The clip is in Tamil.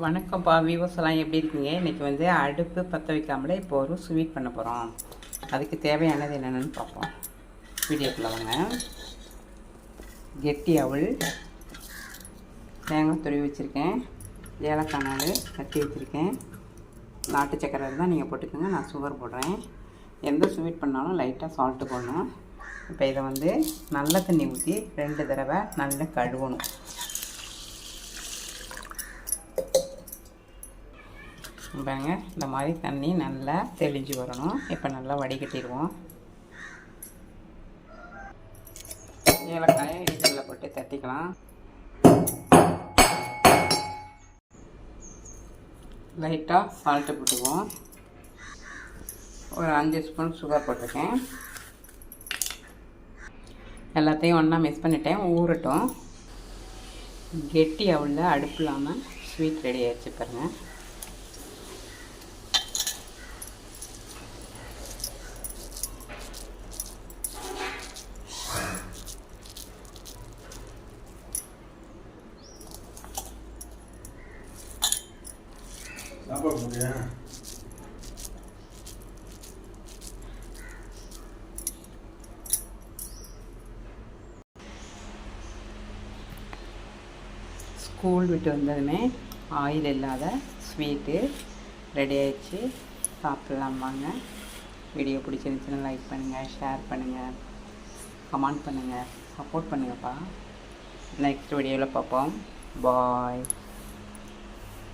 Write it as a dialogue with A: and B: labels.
A: வணக்கம்ப்பா விவோஸ் எல்லாம் எப்படி இருக்கீங்க? இன்றைக்கி வந்து அடுப்பு பற்ற வைக்காமலே இப்போ ஒரு ஸ்வீட் பண்ண போகிறோம் அதுக்கு தேவையானது என்னென்னு பார்ப்போம். வீடியோக்குள்ள வாங்க. கெட்டி அவள் தேங்காய் துருவி வச்சுருக்கேன். ஏலக்காய் நாள் கட்டி வச்சுருக்கேன். நாட்டு சக்கரை தான் நீங்கள் போட்டுக்கோங்க நான் சுகர் போடுறேன். எந்த ஸ்வீட் பண்ணாலும் லைட்டாக சால்ட்டு போடணும். இப்போ இதை வந்து நல்ல தண்ணி ஊற்றி ரெண்டு தடவை நல்லா கழுவணும். பாருங்க. இந்த மாதிரி தண்ணி நல்லா தெளிஞ்சு வரணும். இப்போ நல்லா வடிகட்டிடுவோம். ஏலக்காயை இடிக்கல்ல போட்டு தட்டிக்கலாம். லைட்டாக சால்ட்டு போட்டுக்குவோம். ஒரு அஞ்சு ஸ்பூன் சுகர் போட்டிருக்கேன். எல்லாத்தையும் ஒன்றா மிக்ஸ் பண்ணிட்டேன். ஊறட்டும். கெட்டி அவ்வளோ அடுப்பு இல்லாமல் ஸ்வீட் ரெடி ஆகிடுச்சு பாருங்கள்
B: சாப்பாடு
A: ஸ்கூல் விட்டு வந்ததுமே ஆயில் இல்லாத ஸ்வீட்டு ரெடி ஆயிடுச்சு. சாப்பிட்லாம் வாங்க வீடியோ பிடிச்சிருந்துச்சுன்னா லைக் பண்ணுங்கள் ஷேர் பண்ணுங்கள் கமெண்ட் பண்ணுங்கள் சப்போர்ட் பண்ணுங்கப்பா. நெக்ஸ்ட் வீடியோவில் பார்ப்போம். பாய்